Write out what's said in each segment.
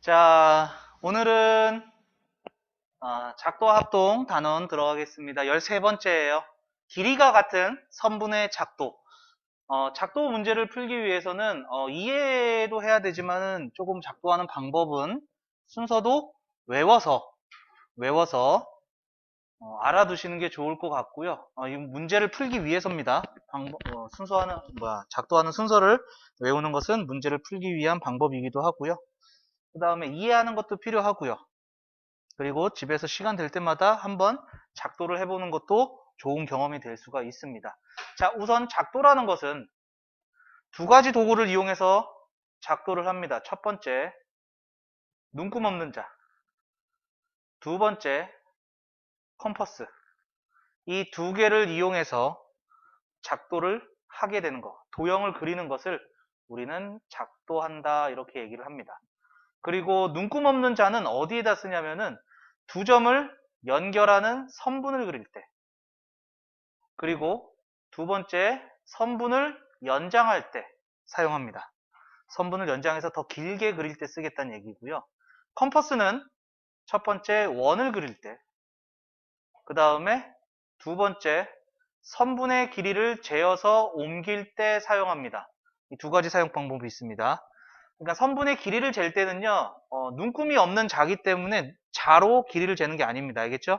자, 오늘은 어, 작도와 합동 단원 들어가겠습니다. 13번째예요. 길이가 같은 선분의 작도. 어, 작도 문제를 풀기 위해서는 어, 이해도 해야 되지만은 조금 작도하는 방법은 순서도 외워서 외워서 어, 알아두시는 게 좋을 것 같고요. 어, 이 문제를 풀기 위해서입니다. 방법, 어, 순서하는 뭐야 작도하는 순서를 외우는 것은 문제를 풀기 위한 방법이기도 하고요. 그 다음에 이해하는 것도 필요하고요. 그리고 집에서 시간 될 때마다 한번 작도를 해보는 것도 좋은 경험이 될 수가 있습니다. 자, 우선 작도라는 것은 두 가지 도구를 이용해서 작도를 합니다. 첫 번째, 눈금 없는 자. 두 번째, 컴퍼스. 이 두 개를 이용해서 작도를 하게 되는 것, 도형을 그리는 것을 우리는 작도한다 이렇게 얘기를 합니다. 그리고 눈금 없는 자는 어디에다 쓰냐면은 두 점을 연결하는 선분을 그릴 때 그리고 두 번째 선분을 연장할 때 사용합니다. 선분을 연장해서 더 길게 그릴 때 쓰겠다는 얘기고요. 컴퍼스는 첫 번째 원을 그릴 때, 그 다음에 두 번째 선분의 길이를 재어서 옮길 때 사용합니다. 이두 가지 사용 방법이 있습니다. 그러니까 선분의 길이를 잴 때는요, 어, 눈금이 없는 자기 때문에 자로 길이를 재는 게 아닙니다. 알겠죠?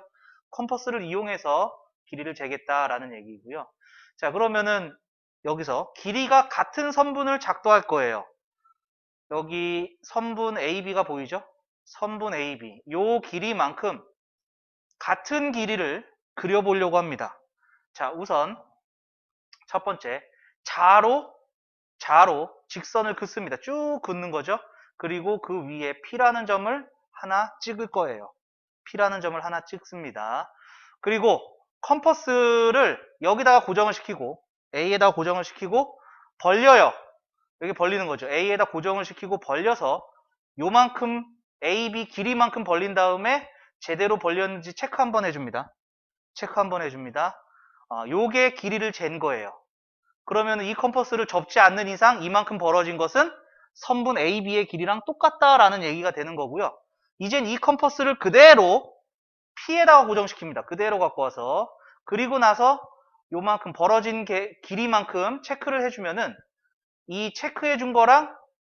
컴퍼스를 이용해서 길이를 재겠다라는 얘기고요. 자, 그러면은 여기서 길이가 같은 선분을 작도할 거예요. 여기 선분 AB가 보이죠? 선분 AB. 요 길이만큼 같은 길이를 그려보려고 합니다. 자, 우선 첫 번째 자로 자로 직선을 긋습니다. 쭉 긋는 거죠. 그리고 그 위에 P라는 점을 하나 찍을 거예요. P라는 점을 하나 찍습니다. 그리고 컴퍼스를 여기다가 고정을 시키고 A에다 고정을 시키고 벌려요. 여기 벌리는 거죠. A에다 고정을 시키고 벌려서 요만큼 AB 길이만큼 벌린 다음에 제대로 벌렸는지 체크 한번 해줍니다. 체크 한번 해줍니다. 어, 요게 길이를 잰 거예요. 그러면 이 컴퍼스를 접지 않는 이상 이만큼 벌어진 것은 선분 AB의 길이랑 똑같다라는 얘기가 되는 거고요. 이젠 이 컴퍼스를 그대로 P에다가 고정시킵니다. 그대로 갖고 와서 그리고 나서 요만큼 벌어진 게- 길이만큼 체크를 해주면은 이 체크해 준 거랑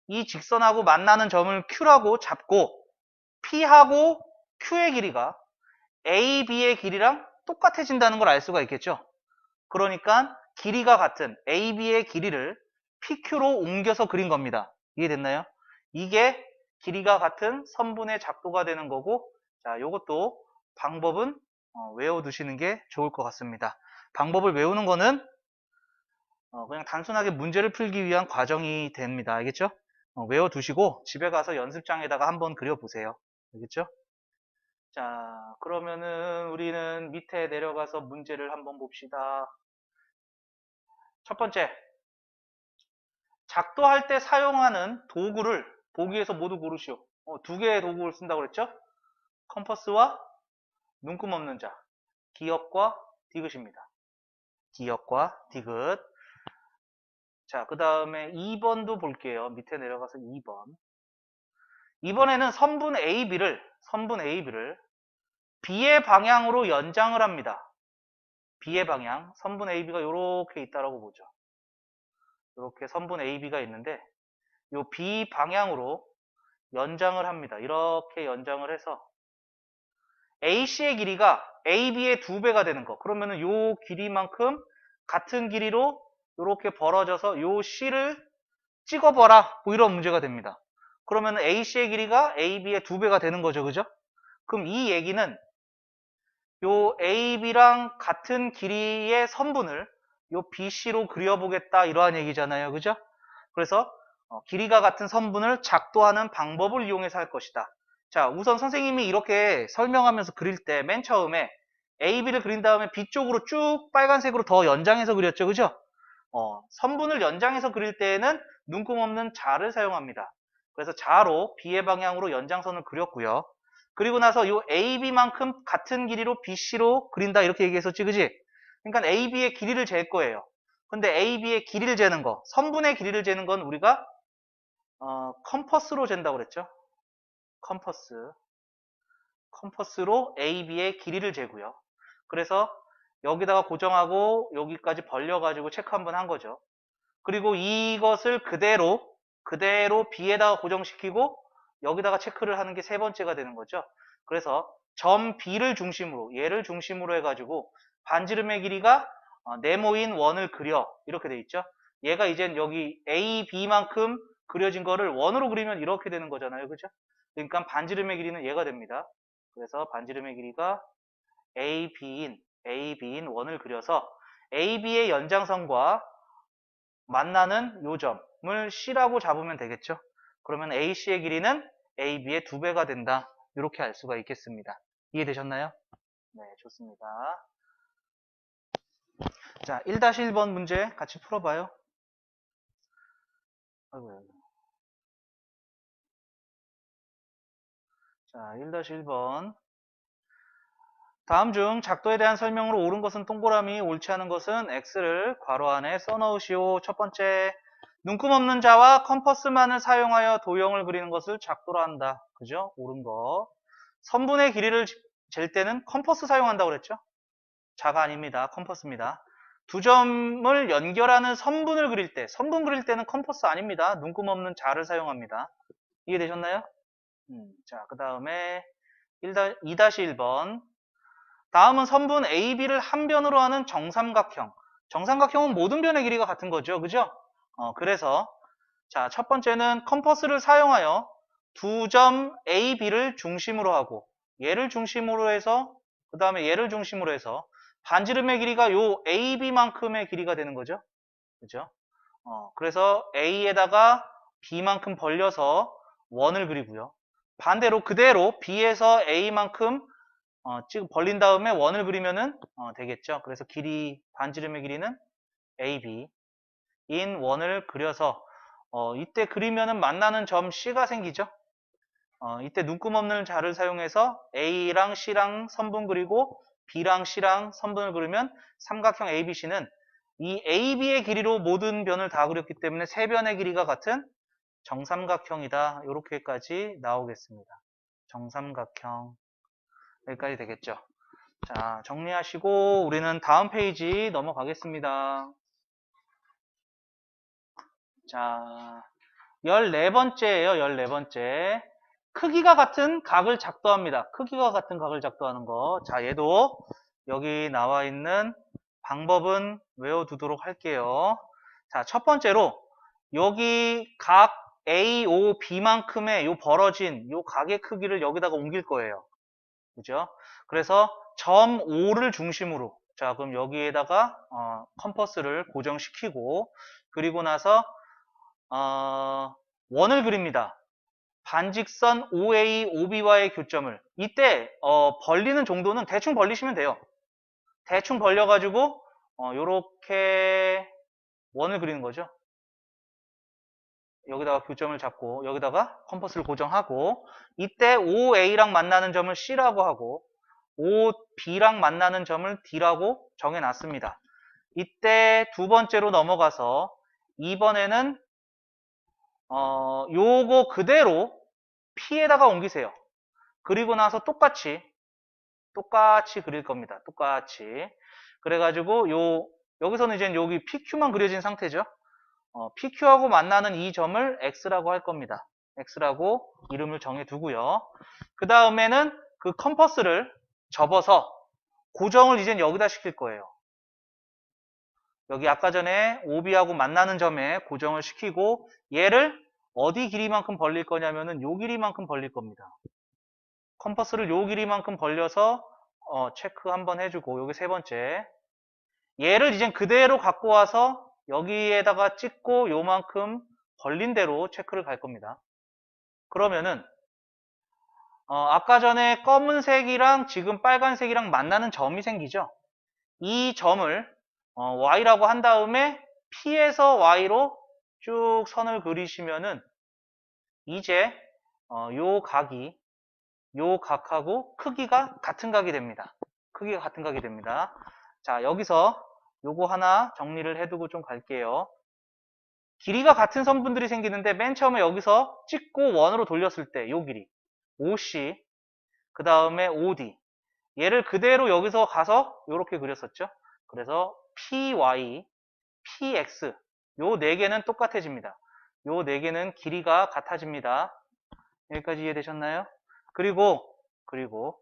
이 직선하고 만나는 점을 Q라고 잡고 P하고 Q의 길이가 AB의 길이랑 똑같아진다는 걸 알 수가 있겠죠. 그러니까 길이가 같은 AB의 길이를 PQ로 옮겨서 그린 겁니다. 이해됐나요? 이게 길이가 같은 선분의 작도가 되는 거고 자, 요것도 방법은 어, 외워두시는 게 좋을 것 같습니다. 방법을 외우는 거는 어, 그냥 단순하게 문제를 풀기 위한 과정이 됩니다. 알겠죠? 어, 외워두시고 집에 가서 연습장에다가 한번 그려보세요. 알겠죠? 자, 그러면은 우리는 밑에 내려가서 문제를 한번 봅시다. 첫 번째, 작도할 때 사용하는 도구를 보기에서 모두 고르시오. 어, 두 개의 도구를 쓴다고 그랬죠? 컴퍼스와 눈금 없는 자, 기역과 디귿입니다. 기역과 디귿. 자, 그 다음에 2번도 볼게요. 밑에 내려가서 2번. 이번에는 선분 AB를, 선분 AB를 B의 방향으로 연장을 합니다. B의 방향, 선분 AB가 이렇게 있다라고 보죠. 이렇게 선분 AB가 있는데 이 B 방향으로 연장을 합니다. 이렇게 연장을 해서 AC의 길이가 AB의 두 배가 되는 거. 그러면은 이 길이만큼 같은 길이로 이렇게 벌어져서 이 C를 찍어봐라. 뭐 이런 문제가 됩니다. 그러면 AC의 길이가 AB의 두 배가 되는 거죠. 그죠? 그럼 이 얘기는 요 AB랑 같은 길이의 선분을 요 BC로 그려보겠다 이러한 얘기잖아요. 그죠? 그래서 어, 길이가 같은 선분을 작도하는 방법을 이용해서 할 것이다. 자, 우선 선생님이 이렇게 설명하면서 그릴 때 맨 처음에 AB를 그린 다음에 B 쪽으로 쭉 빨간색으로 더 연장해서 그렸죠. 그죠? 어, 선분을 연장해서 그릴 때에는 눈금 없는 자를 사용합니다. 그래서 자로 B의 방향으로 연장선을 그렸고요. 그리고 나서 이 AB만큼 같은 길이로 BC로 그린다 이렇게 얘기했었지, 그지? 그러니까 AB의 길이를 잴 거예요. 근데 AB의 길이를 재는 거, 선분의 길이를 재는 건 우리가 어, 컴퍼스로 잰다고 그랬죠? 컴퍼스. 컴퍼스로 AB의 길이를 재고요. 그래서 여기다가 고정하고 여기까지 벌려가지고 체크 한번 한 거죠. 그리고 이것을 그대로 그대로 B에다가 고정시키고 여기다가 체크를 하는 게 세 번째가 되는 거죠. 그래서 점 B를 중심으로 얘를 중심으로 해가지고 반지름의 길이가 어, 네모인 원을 그려 이렇게 돼 있죠. 얘가 이젠 여기 A, B만큼 그려진 거를 원으로 그리면 이렇게 되는 거잖아요. 그죠? 그러니까 반지름의 길이는 얘가 됩니다. 그래서 반지름의 길이가 AB인 AB인 원을 그려서 AB의 연장선과 만나는 요점을 C라고 잡으면 되겠죠. 그러면 AC의 길이는 AB의 두 배가 된다. 이렇게 알 수가 있겠습니다. 이해되셨나요? 네, 좋습니다. 자, 1-1번 문제 같이 풀어봐요. 아이고. 자, 1-1번. 다음 중 작도에 대한 설명으로 옳은 것은 동그라미, 옳지 않은 것은 X를 괄호 안에 써넣으시오. 첫 번째, 눈금 없는 자와 컴퍼스만을 사용하여 도형을 그리는 것을 작도로 한다. 그죠? 옳은 거. 선분의 길이를 잴 때는 컴퍼스 사용한다고 그랬죠? 자가 아닙니다. 컴퍼스입니다. 두 점을 연결하는 선분을 그릴 때, 선분 그릴 때는 컴퍼스 아닙니다. 눈금 없는 자를 사용합니다. 이해되셨나요? 음, 자, 그 다음에 2-1번. 다음은 선분 AB를 한 변으로 하는 정삼각형. 정삼각형은 모든 변의 길이가 같은 거죠. 그죠? 어, 그래서, 자, 첫 번째는 컴퍼스를 사용하여 두 점 AB를 중심으로 하고, 얘를 중심으로 해서, 그 다음에 얘를 중심으로 해서, 반지름의 길이가 요 AB만큼의 길이가 되는 거죠. 그죠? 어, 그래서 A에다가 B만큼 벌려서 원을 그리고요. 반대로 그대로 B에서 A만큼 어, 지금 벌린 다음에 원을 그리면은 어, 되겠죠. 그래서 길이 반지름의 길이는 AB 인 원을 그려서 어, 이때 그리면은 만나는 점 C가 생기죠. 어, 이때 눈금 없는 자를 사용해서 A랑 C랑 선분 그리고 B랑 C랑 선분을 그리면 삼각형 ABC는 이 AB의 길이로 모든 변을 다 그렸기 때문에 세 변의 길이가 같은 정삼각형이다. 이렇게까지 나오겠습니다. 정삼각형 여기까지 되겠죠. 자 정리하시고 우리는 다음 페이지 넘어가겠습니다. 자 14번째예요. 14번째. 크기가 같은 각을 작도합니다. 크기가 같은 각을 작도하는 거. 자, 얘도 여기 나와 있는 방법은 외워두도록 할게요. 자, 첫 번째로 여기 각 A, O, B만큼의 요 벌어진 요 각의 크기를 여기다가 옮길 거예요. 그죠? 그래서 점 O를 중심으로 자, 그럼 여기에다가 어, 컴퍼스를 고정시키고 그리고 나서 어, 원을 그립니다. 반직선 OA, OB와의 교점을 이때 어, 벌리는 정도는 대충 벌리시면 돼요. 대충 벌려가지고 어, 요렇게 원을 그리는 거죠. 여기다가 교점을 잡고 여기다가 컴퍼스를 고정하고 이때 OA랑 만나는 점을 C라고 하고 OB랑 만나는 점을 D라고 정해놨습니다. 이때 두 번째로 넘어가서 이번에는 어, 요거 그대로 P에다가 옮기세요. 그리고 나서 똑같이 똑같이 그릴 겁니다. 똑같이. 그래가지고 요 여기서는 이제 여기 PQ만 그려진 상태죠. 어, PQ하고 만나는 이 점을 X라고 할 겁니다. X라고 이름을 정해 두고요. 그 다음에는 그 컴퍼스를 접어서 고정을 이제 여기다 시킬 거예요. 여기 아까 전에 OB하고 만나는 점에 고정을 시키고 얘를 어디 길이만큼 벌릴 거냐면은 요 길이만큼 벌릴 겁니다. 컴퍼스를 요 길이만큼 벌려서 어, 체크 한번 해주고 요게 세 번째 얘를 이젠 그대로 갖고 와서 여기에다가 찍고 요만큼 벌린 대로 체크를 갈 겁니다. 그러면은 어, 아까 전에 검은색이랑 지금 빨간색이랑 만나는 점이 생기죠. 이 점을 어, y라고 한 다음에 p에서 y로 쭉 선을 그리시면은 이제 어, 요 각이 요 각하고 크기가 같은 각이 됩니다. 크기가 같은 각이 됩니다. 자 여기서 요거 하나 정리를 해두고 좀 갈게요. 길이가 같은 선분들이 생기는데 맨 처음에 여기서 찍고 원으로 돌렸을 때 요 길이 OC 그 다음에 OD 얘를 그대로 여기서 가서 이렇게 그렸었죠. 그래서 PY, PX 요 네 개는 똑같아집니다. 요 네 개는 길이가 같아집니다. 여기까지 이해되셨나요? 그리고 그리고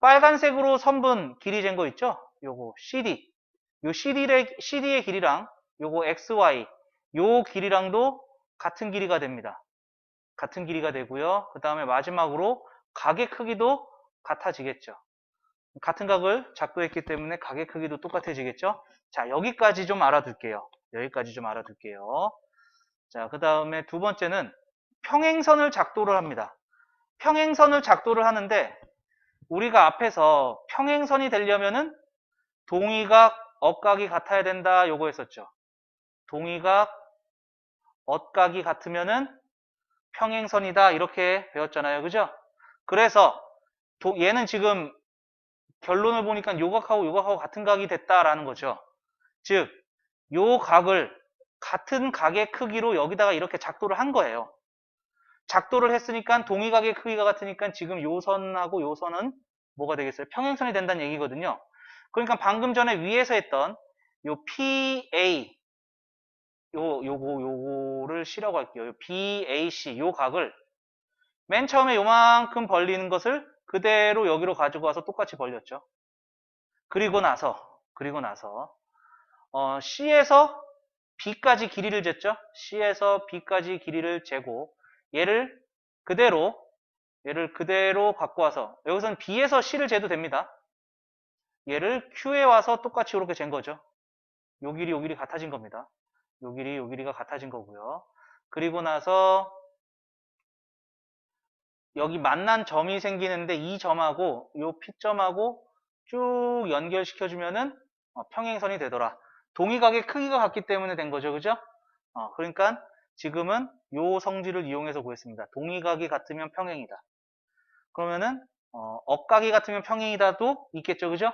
빨간색으로 선분 길이 잰 거 있죠? 요거 CD 요 CD의, CD의 길이랑 요거 XY 요 길이랑도 같은 길이가 됩니다. 같은 길이가 되고요. 그 다음에 마지막으로 각의 크기도 같아지겠죠. 같은 각을 작도했기 때문에 각의 크기도 똑같아지겠죠. 자, 여기까지 좀 알아둘게요. 여기까지 좀 알아둘게요. 자, 그 다음에 두 번째는 평행선을 작도를 합니다. 평행선을 작도를 하는데 우리가 앞에서 평행선이 되려면은 동의각, 억각이 같아야 된다 요거 했었죠. 동의각, 억각이 같으면은 평행선이다 이렇게 배웠잖아요. 그죠? 그래서 도- 얘는 지금 결론을 보니까 요 각하고 요 각하고 같은 각이 됐다라는 거죠. 즉, 요 각을 같은 각의 크기로 여기다가 이렇게 작도를 한 거예요. 작도를 했으니까 동의각의 크기가 같으니까 지금 요 선하고 요 선은 뭐가 되겠어요? 평행선이 된다는 얘기거든요. 그러니까 방금 전에 위에서 했던 요 PA 요 요거 요거를 C라고 할게요. 요 BAC 요 각을 맨 처음에 요만큼 벌리는 것을 그대로 여기로 가지고 와서 똑같이 벌렸죠. 그리고 나서 그리고 나서 어, C에서 B까지 길이를 쟀죠. C에서 B까지 길이를 재고 얘를 그대로 얘를 그대로 갖고 와서 여기서는 B에서 C를 재도 됩니다. 얘를 Q에 와서 똑같이 이렇게 잰 거죠. 요 길이 요 길이 같아진 겁니다. 요 길이 요 길이가 같아진 거고요. 그리고 나서 여기 만난 점이 생기는데 이 점하고 요 P점하고 쭉 연결시켜 주면은 어, 평행선이 되더라. 동의각의 크기가 같기 때문에 된 거죠. 그죠? 어, 그러니까 지금은 요 성질을 이용해서 구했습니다. 동의각이 같으면 평행이다. 그러면은 어, 억각이 같으면 평행이다도 있겠죠. 그죠?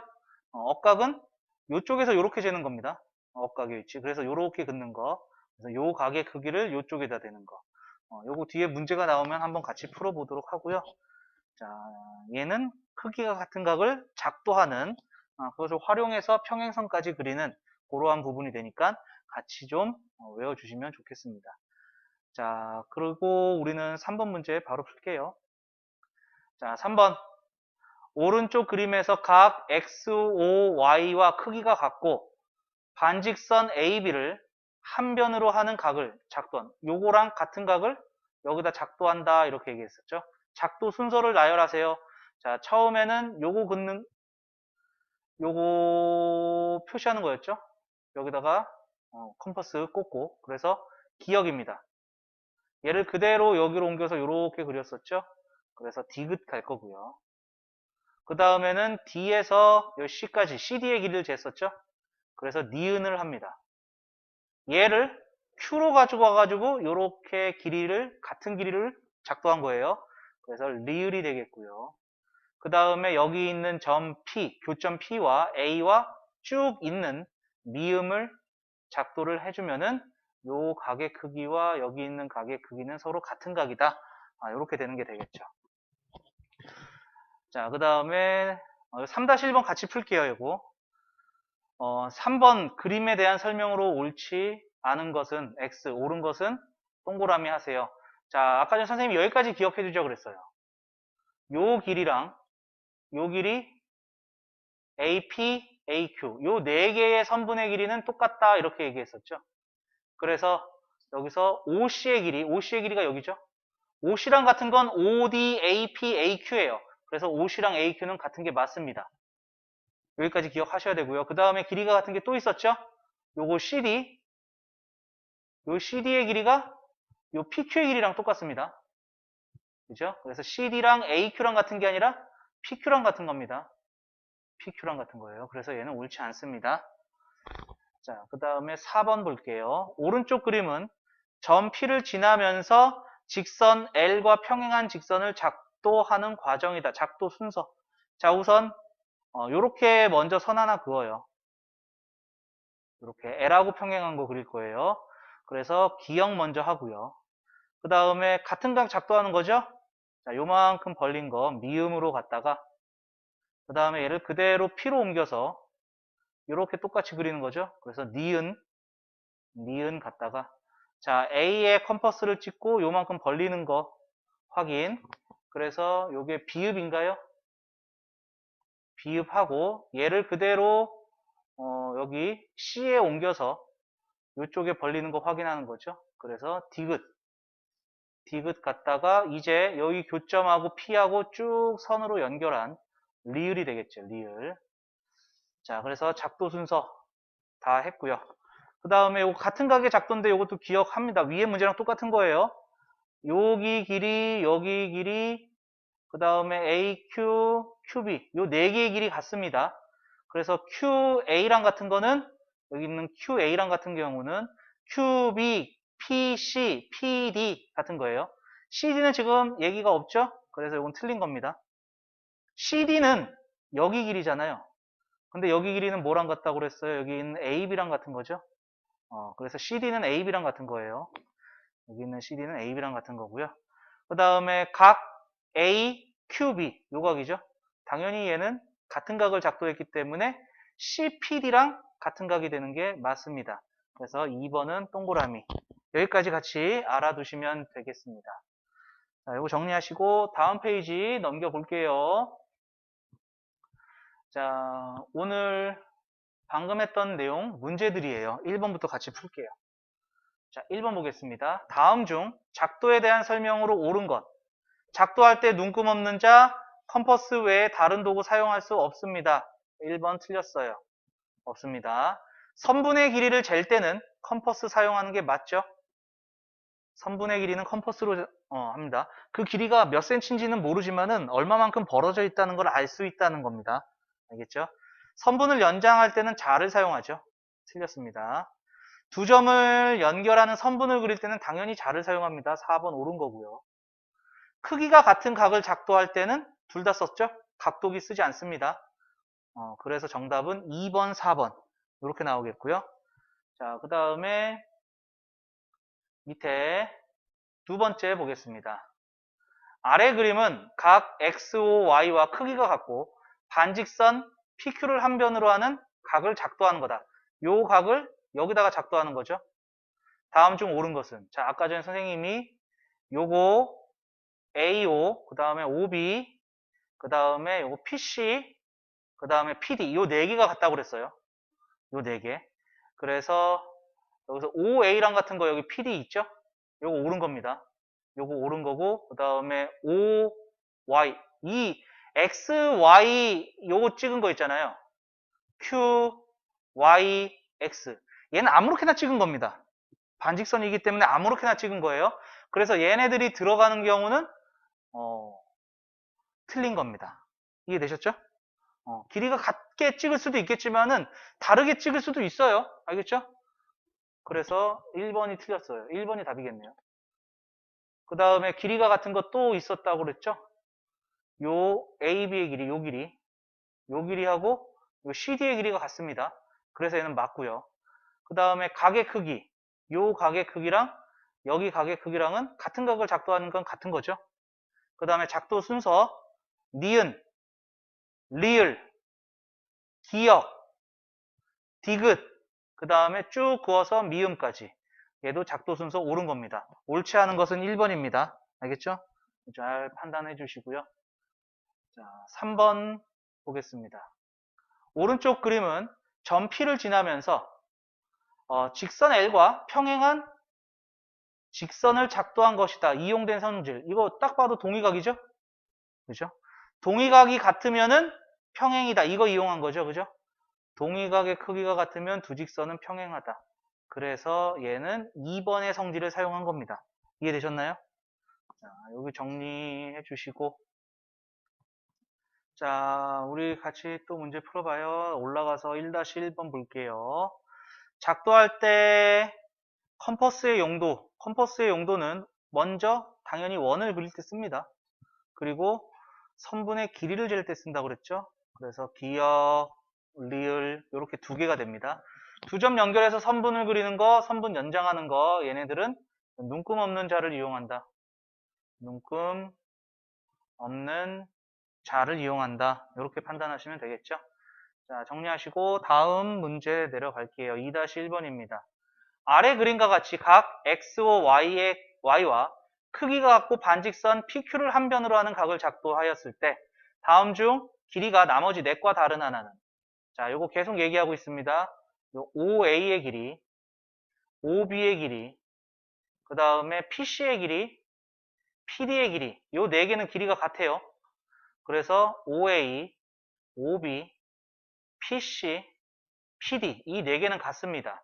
어, 억각은 요쪽에서 요렇게 재는 겁니다. 어, 억각의 위치. 그래서 요렇게 긋는 거. 그래서 요 각의 크기를 요쪽에다 대는 거. 어, 요거 뒤에 문제가 나오면 한번 같이 풀어보도록 하고요. 자, 얘는 크기가 같은 각을 작도하는 어, 그것을 활용해서 평행선까지 그리는 그러한 부분이 되니까 같이 좀 어, 외워주시면 좋겠습니다. 자, 그리고 우리는 3번 문제 바로 풀게요. 자, 3번. 오른쪽 그림에서 각 X, O, Y와 크기가 같고 반직선 AB를 한 변으로 하는 각을 작도한 요거랑 같은 각을 여기다 작도한다 이렇게 얘기했었죠. 작도 순서를 나열하세요. 자, 처음에는 요거 긋는 요거 표시하는 거였죠. 여기다가 어, 컴퍼스 꽂고 그래서 기억입니다. 얘를 그대로 여기로 옮겨서 이렇게 그렸었죠. 그래서 D긋 갈 거고요. 그 다음에는 D에서 요 C까지 CD의 길이를 쟀었죠. 그래서 니은을 합니다. 얘를 Q로 가지고 와가지고 이렇게 길이를 같은 길이를 작도한 거예요. 그래서 리을이 되겠고요. 그 다음에 여기 있는 점 P, 교점 P와 A와 쭉 있는 미음을 작도를 해주면은 요 각의 크기와 여기 있는 각의 크기는 서로 같은 각이다. 아, 이렇게 되는 게 되겠죠. 자, 그 다음에 3-1번 같이 풀게요, 이거. 어, 3번 그림에 대한 설명으로 옳지 않은 것은 X, 옳은 것은 동그라미 하세요. 자, 아까 전 선생님이 여기까지 기억해 주죠 그랬어요. 요 길이랑 요 길이 AP, AQ 요 네 개의 선분의 길이는 똑같다 이렇게 얘기했었죠. 그래서 여기서 OC의 길이, OC의 길이가 여기죠. OC랑 같은 건 OD, AP, AQ예요. 그래서 OC랑 AQ는 같은 게 맞습니다. 여기까지 기억하셔야 되고요. 그 다음에 길이가 같은 게 또 있었죠? 요거 CD, 요 CD의 길이가 요 PQ의 길이랑 똑같습니다. 그죠? 그래서 CD랑 AQ랑 같은 게 아니라 PQ랑 같은 겁니다. PQ랑 같은 거예요. 그래서 얘는 옳지 않습니다. 자, 그 다음에 4번 볼게요. 오른쪽 그림은 점 P를 지나면서 직선 L과 평행한 직선을 작도하는 과정이다. 작도 순서. 자, 우선 어, 요렇게 먼저 선 하나 그어요. 이렇게 L하고 평행한 거 그릴 거예요. 그래서 기역 먼저 하고요. 그 다음에 같은 각 작도하는 거죠. 자, 요만큼 벌린 거 미음으로 갔다가 그 다음에 얘를 그대로 P로 옮겨서 이렇게 똑같이 그리는 거죠. 그래서 니은, 니은 갔다가 자 A의 컴퍼스를 찍고 요만큼 벌리는 거 확인. 그래서 요게 비읍인가요? 비읍하고 얘를 그대로 어, 여기 C에 옮겨서 이쪽에 벌리는 거 확인하는 거죠. 그래서 디귿 디귿 갔다가 이제 여기 교점하고 P하고 쭉 선으로 연결한 리을이 되겠죠. 리을. 자, 그래서 작도 순서 다 했고요. 그 다음에 같은 가게 작도인데 이것도 기억합니다. 위에 문제랑 똑같은 거예요. 여기 길이, 여기 길이, 그 다음에 AQ, QB 요 네 개의 길이 같습니다. 그래서 QA랑 같은 거는 여기 있는 QA랑 같은 경우는 QB, PC, PD 같은 거예요. CD는 지금 얘기가 없죠? 그래서 이건 틀린 겁니다. CD는 여기 길이잖아요. 근데 여기 길이는 뭐랑 같다고 그랬어요? 여기 있는 AB랑 같은 거죠? 어, 그래서 CD는 AB랑 같은 거예요. 여기 있는 CD는 AB랑 같은 거고요. 그 다음에 각 A, QB 요 각이죠. 당연히 얘는 같은 각을 작도했기 때문에 CPD랑 같은 각이 되는 게 맞습니다. 그래서 2번은 동그라미. 여기까지 같이 알아두시면 되겠습니다. 자, 이거 정리하시고 다음 페이지 넘겨 볼게요. 자, 오늘 방금 했던 내용 문제들이에요. 1번부터 같이 풀게요. 자, 1번 보겠습니다. 다음 중 작도에 대한 설명으로 옳은 것. 작도할 때 눈금 없는 자, 컴퍼스 외에 다른 도구 사용할 수 없습니다. 1번 틀렸어요. 없습니다. 선분의 길이를 잴 때는 컴퍼스 사용하는 게 맞죠? 선분의 길이는 컴퍼스로 어, 합니다. 그 길이가 몇 센치인지는 모르지만은 얼마만큼 벌어져 있다는 걸 알 수 있다는 겁니다. 알겠죠? 선분을 연장할 때는 자를 사용하죠. 틀렸습니다. 두 점을 연결하는 선분을 그릴 때는 당연히 자를 사용합니다. 4번 옳은 거고요. 크기가 같은 각을 작도할 때는 둘 다 썼죠? 각도기 쓰지 않습니다. 어, 그래서 정답은 2번, 4번 이렇게 나오겠고요. 자, 그 다음에 밑에 두 번째 보겠습니다. 아래 그림은 각 X, O, Y와 크기가 같고 반직선 PQ를 한 변으로 하는 각을 작도하는 거다. 요 각을 여기다가 작도하는 거죠. 다음 중 옳은 것은 자 아까 전에 선생님이 요거 AO 그 다음에 OB 그 다음에 요거 PC 그 다음에 PD 요 네 개가 같다고 그랬어요. 요 네 개. 그래서 여기서 OA랑 같은 거 여기 PD 있죠? 요거 옳은 겁니다. 요거 옳은 거고 그 다음에 OY 이 X, Y 요거 찍은 거 있잖아요. Q, Y, X 얘는 아무렇게나 찍은 겁니다. 반직선이기 때문에 아무렇게나 찍은 거예요. 그래서 얘네들이 들어가는 경우는 어, 틀린 겁니다. 이해되셨죠? 어, 길이가 같게 찍을 수도 있겠지만은 다르게 찍을 수도 있어요. 알겠죠? 그래서 1번이 틀렸어요. 1번이 답이겠네요. 그 다음에 길이가 같은 거 또 있었다고 그랬죠? 요 AB의 길이, 요 길이, 요 길이하고 요 CD의 길이가 같습니다. 그래서 얘는 맞고요. 그 다음에 각의 크기, 요 각의 크기랑 여기 각의 크기랑은 같은 각을 작도하는 건 같은 거죠. 그 다음에 작도 순서, 니은, 리을, 기역, 디귿, 그 다음에 쭉 그어서 미음까지. 얘도 작도 순서 옳은 겁니다. 옳지 않은 것은 1번입니다. 알겠죠? 잘 판단해 주시고요. 자, 3번 보겠습니다. 오른쪽 그림은 점 P를 지나면서 어, 직선 L과 평행한 직선을 작도한 것이다. 이용된 성질. 이거 딱 봐도 동의각이죠? 그죠? 동의각이 같으면은 평행이다. 이거 이용한 거죠. 그죠? 동의각의 크기가 같으면 두 직선은 평행하다. 그래서 얘는 2번의 성질을 사용한 겁니다. 이해되셨나요? 자, 여기 정리해 주시고 자, 우리 같이 또 문제 풀어봐요. 올라가서 1-1번 볼게요. 작도할 때 컴퍼스의 용도, 컴퍼스의 용도는 먼저 당연히 원을 그릴 때 씁니다. 그리고 선분의 길이를 잴 때 쓴다고 그랬죠. 그래서 기역, 리을 이렇게 두 개가 됩니다. 두 점 연결해서 선분을 그리는 거, 선분 연장하는 거, 얘네들은 눈금 없는 자를 이용한다. 눈금 없는 자를 이용한다. 이렇게 판단하시면 되겠죠. 자, 정리하시고 다음 문제 내려갈게요. 2-1번입니다. 아래 그림과 같이 각 x와 y의 y와 크기가 같고 반직선 PQ를 한 변으로 하는 각을 작도하였을 때 다음 중 길이가 나머지 넷과 다른 하나는 자, 요거 계속 얘기하고 있습니다. 요 OA의 길이, OB의 길이, 그 다음에 PC의 길이, PD의 길이, 요 네 개는 길이가 같아요. 그래서 OA, OB, PC, PD 이 네 개는 같습니다.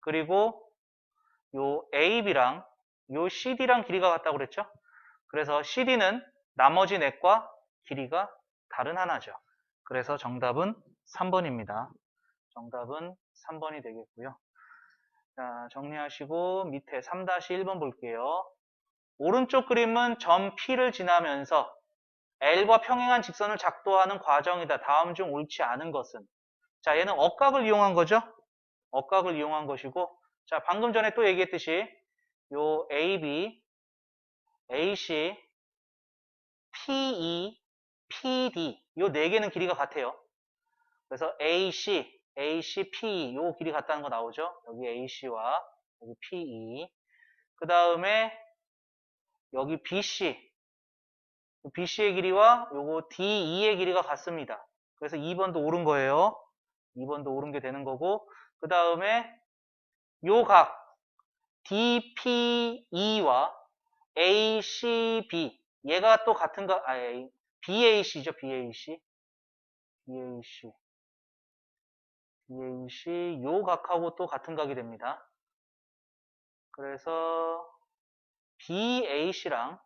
그리고 요 AB랑 요 CD랑 길이가 같다고 그랬죠? 그래서 CD는 나머지 넷과 길이가 다른 하나죠. 그래서 정답은 3번입니다. 정답은 3번이 되겠고요. 자, 정리하시고 밑에 3-1번 볼게요. 오른쪽 그림은 점 P를 지나면서 L과 평행한 직선을 작도하는 과정이다. 다음 중 옳지 않은 것은 자, 얘는 억각을 이용한 거죠. 억각을 이용한 것이고 자, 방금 전에 또 얘기했듯이 요 AB, AC, PE, PD 요 네 개는 길이가 같아요. 그래서 AC, AC, PE 요 길이 같다는 거 나오죠. 여기 AC와 여기 PE 그 다음에 여기 BC BC의 길이와 요거 DE의 길이가 같습니다. 그래서 2번도 옳은 거예요. 2번도 옳은 게 되는 거고 그 다음에 요 각 DPE와 ACB 얘가 또 같은 거 아, BAC죠 BAC BAC BAC 요 각하고 또 같은 각이 됩니다. 그래서 BAC랑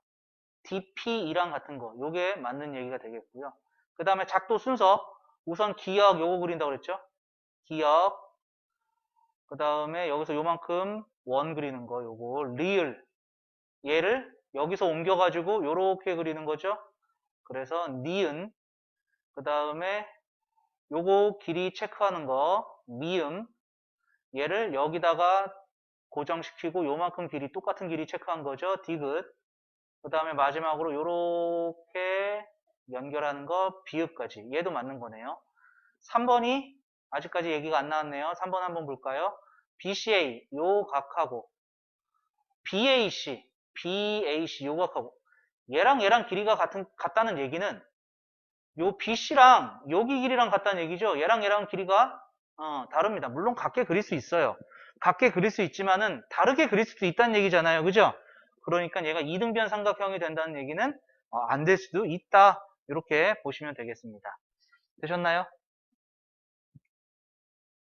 DPE랑 같은 거 요게 맞는 얘기가 되겠고요. 그 다음에 작도 순서 우선 기억 요거 그린다고 그랬죠? 기억 그 다음에 여기서 요만큼 원 그리는 거 요거 리을 얘를 여기서 옮겨가지고 요렇게 그리는 거죠. 그래서 니은 그 다음에 요거 길이 체크하는 거 미음 얘를 여기다가 고정시키고 요만큼 길이 똑같은 길이 체크한 거죠. 디귿 그 다음에 마지막으로 요렇게 연결하는 거 비읍까지 얘도 맞는 거네요. 3번이 아직까지 얘기가 안 나왔네요. 3번 한번 볼까요? BCA 요 각하고 BAC BAC 요 각하고 얘랑 얘랑 길이가 같은 같다는 얘기는 요 BC랑 여기 길이랑 같다는 얘기죠. 얘랑 얘랑 길이가 어, 다릅니다. 물론 같게 그릴 수 있어요. 같게 그릴 수 있지만은 다르게 그릴 수도 있다는 얘기잖아요. 그죠? 그러니까 얘가 이등변 삼각형이 된다는 얘기는 어, 안될 수도 있다. 이렇게 보시면 되겠습니다. 되셨나요?